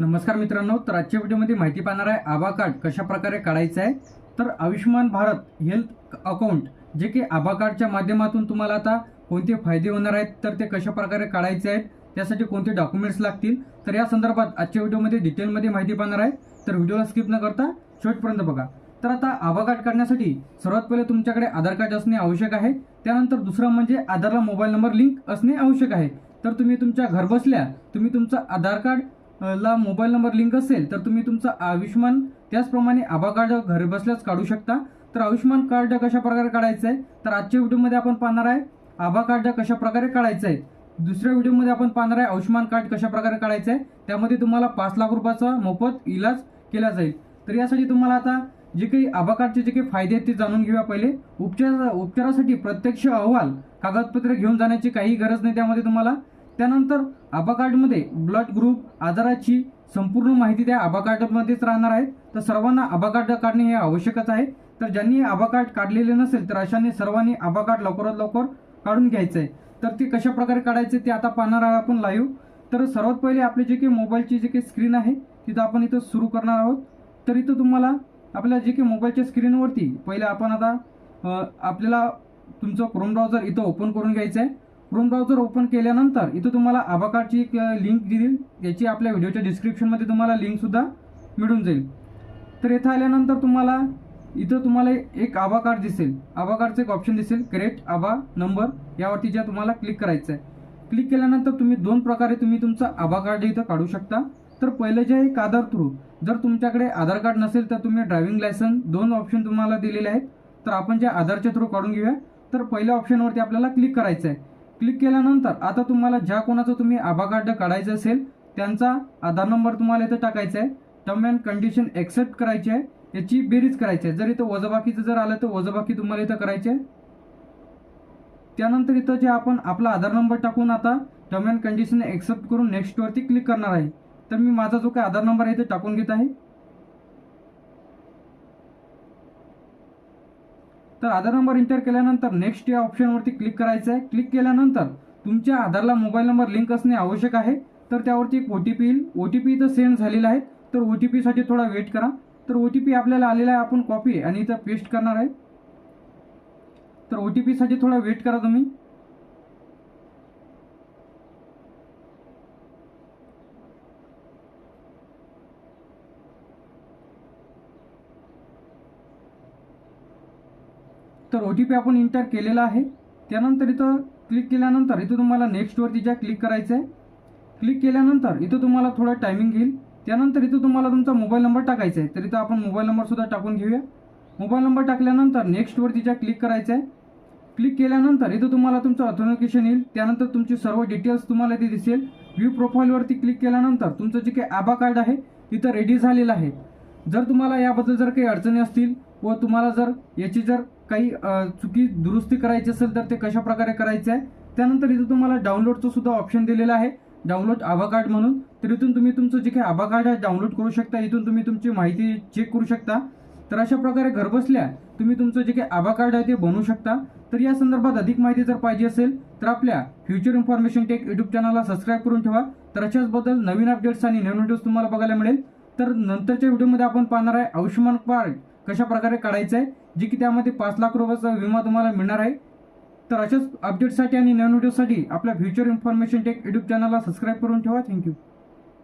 नमस्कार मित्रांनो तर आजच्या व्हिडिओमध्ये माहिती पाहणार आहे आभा कार्ड कशा प्रकारे काढायचं आहे. तर आयुष्यमान भारत हेल्थ अकाउंट जे की आभा कार्डच्या माध्यमातून तुम्हाला आता कोणते फायदे होणार आहेत तर ते कशा प्रकारे काढायचे आहेत त्यासाठी कोणते डॉक्युमेंट्स लागतील तर या संदर्भात आजच्या व्हिडिओमध्ये डिटेलमध्ये माहिती पाहणार आहे. तर व्हिडिओला स्किप न करता शेवटपर्यंत बघा. तर आता आभा कार्ड काढण्यासाठी सर्वात पहिले तुमच्याकडे आधार कार्ड असणे आवश्यक आहे. त्यानंतर दुसरं म्हणजे आधारला मोबाईल नंबर लिंक असणे आवश्यक आहे. तर तुम्ही तुमच्या घरबसल्या तुम्ही तुमचं आधार कार्ड ला मोबाईल नंबर लिंक असेल तर तुम्ही तुमचं आयुष्यमान त्याचप्रमाणे आभा कार्ड घरबसल्याच काढू शकता. तर आयुष्यमान कार्ड कशा प्रकारे काढायचं आहे तर आजच्या व्हिडिओमध्ये आपण पाहणार आहे आभा कार्ड कशा प्रकारे काढायचं आहे दुसऱ्या व्हिडिओमध्ये आपण पाहणार आहे आयुष्यमान कार्ड कशा प्रकारे काढायचं आहे त्यामध्ये तुम्हाला पाच लाख रुपयाचा मोफत इलाज केला जाईल. तर यासाठी तुम्हाला आता जे काही आभा कार्डचे जे काही फायदे आहेत ते जाणून घेऊया पहिले. उपचार उपचारासाठी प्रत्यक्ष अहवाल कागदपत्रे घेऊन जाण्याची काही गरज नाही त्यामध्ये तुम्हाला त्यानंतर आबाकार्डमध्ये ब्लड ग्रुप आजाराची संपूर्ण माहिती त्या आबाकार्डमध्येच राहणार आहे. तर सर्वांना आभा कार्ड काढणे हे आवश्यकच आहे. तर ज्यांनी आभा कार्ड काढलेले नसेल तर अशाने सर्वांनी आभा कार्ड लवकरात लवकर काढून घ्यायचं आहे तर ते कशा प्रकारे काढायचे ते आता पाहणार आहोत आपण लाईव्ह तर सर्वात पहिले आपले जे काही मोबाईलची जे काही स्क्रीन आहे तिथं आपण इथं सुरू करणार आहोत. तर इथं तुम्हाला आपल्या जे काही मोबाईलच्या स्क्रीनवरती पहिले आपण आता आपल्याला तुमचं क्रोम ब्राउझर इथं ओपन करून घ्यायचं आहे क्रोम ब्राउझर ओपन केल्यानंतर इथं तुम्हाला आभा कार्डची एक लिंक दिली. याची आपल्या व्हिडिओच्या डिस्क्रिप्शनमध्ये तुम्हाला लिंकसुद्धा मिळून जाईल. तर इथं आल्यानंतर तुम्हाला इथं तुम्हाला एक आभा कार्ड दिसेल. आभा कार्डचं एक ऑप्शन दिसेल. क्रेट आभा नंबर यावरती ज्या तुम्हाला क्लिक करायचं आहे क्लिक केल्यानंतर तुम्ही दोन प्रकारे तुम्ही तुमचं आभा कार्ड इथं काढू शकता. तर पहिलं जे आहे एक आधार थ्रू. जर तुमच्याकडे आधार कार्ड नसेल तर तुम्ही ड्रायव्हिंग लायसन दोन ऑप्शन तुम्हाला दिलेले आहेत. तर आपण जे आधारच्या थ्रू काढून घेऊया. तर पहिल्या ऑप्शनवरती आपल्याला क्लिक करायचं आहे क्लिक केल्यानंतर आता तुम्हाला ज्या कोणाचं तुम्ही आभा कार्ड काढायचं असेल त्यांचा आधार नंबर तुम्हाला इथं टाकायचा आहे टर्म अँड कंडिशन ॲक्सेप्ट करायची आहे. याची बेरीज करायची आहे जर इथं वजबाकीचं जर आलं तर वजबाकी तुम्हाला इथं करायचे आहे त्यानंतर इथं जे आपण आपला आधार नंबर टाकून आता टर्म अँड कंडिशन ॲक्सेप्ट करून नेक्स्टवरती क्लिक करणार आहे. तर मी माझा जो काय आधार नंबर आहे ते टाकून घेत आहे. तर आधार नंबर एंटर केल्यानंतर नेक्स्ट या ऑप्शनवरती क्लिक करायचं आहे क्लिक केल्यानंतर तुमच्या आधारला मोबाईल नंबर लिंक असणे आवश्यक आहे. तर त्यावरती एक ओ टी पी येईल. ओ टी पी इथं सेंड झालेला आहे. तर ओ टी पीसाठी थोडा वेट करा. तर ओ टी पी आपल्याला आलेला आहे. आपण कॉपी आणि इथं पेस्ट करणार आहे. तर ओ टी पीसाठी थोडा वेट करा तुम्ही. तर ओ टी पी आपण इंटर केलेला आहे. त्यानंतर इथं क्लिक केल्यानंतर इथं तुम्हाला नेक्स्टवरती ज्या क्लिक करायचं आहे क्लिक केल्यानंतर इथं तुम्हाला थोडं टायमिंग घेईल त्यानंतर इथं तुम्हाला तुमचा मोबाईल नंबर टाकायचा आहे. तर इथं आपण मोबाईल नंबरसुद्धा टाकून घेऊया. मोबाईल नंबर टाकल्यानंतर नेक्स्टवरती ज्या क्लिक करायचं आहे क्लिक केल्यानंतर इथं तुम्हाला तुमचं ऑथोनिकेशन येईल. त्यानंतर तुमची सर्व डिटेल्स तुम्हाला इथे दिसेल. व्ह्यू प्रोफाईलवरती क्लिक केल्यानंतर तुमचं जे काही आबा कार्ड आहे तिथं रेडी झालेलं आहे. जर तुम्हाला याबद्दल जर काही अडचणी असतील व तुम्हाला जर याची जर काही चुकी दुरुस्ती करायची असेल तर ते कशा प्रकारे करायचं आहे त्यानंतर इथं तुम्हाला डाउनलोडचं सुद्धा ऑप्शन दिलेलं आहे. डाउनलोड आभा कार्ड म्हणून. तर इथून तुम्ही तुमचं जे काही आभा कार्ड आहे डाउनलोड करू शकता. इथून तुम्ही तुमची माहिती चेक करू शकता. तर अशा प्रकारे घरबसल्या तुम्ही तुमचं जे काही आभा कार्ड आहे ते बनवू शकता. तर या संदर्भात अधिक माहिती जर पाहिजे असेल तर आपल्या फ्युचर इन्फॉर्मेशन टेक यूट्यूब चॅनलला सबस्क्राईब करून ठेवा. तर अशाचबद्दल नवीन अपडेट्स आणि नवीन व्हिडिओज तुम्हाला बघायला मिळेल. तर नंतरच्या व्हिडिओमध्ये आपण पाहणार आहे आयुष्यमान कार्ड कशा प्रकारे काढायचं आहे. जे की त्यामध्ये पाच लाख रुपयाचा विमा तुम्हाला मिळणार आहे. तर अशाच अपडेटसाठी आणि नवीन व्हिडिओसाठी आपल्या फ्युचर इन्फॉर्मेशन टेक यूट्यूब चॅनलला सबस्क्राईब करून ठेवा. Thank you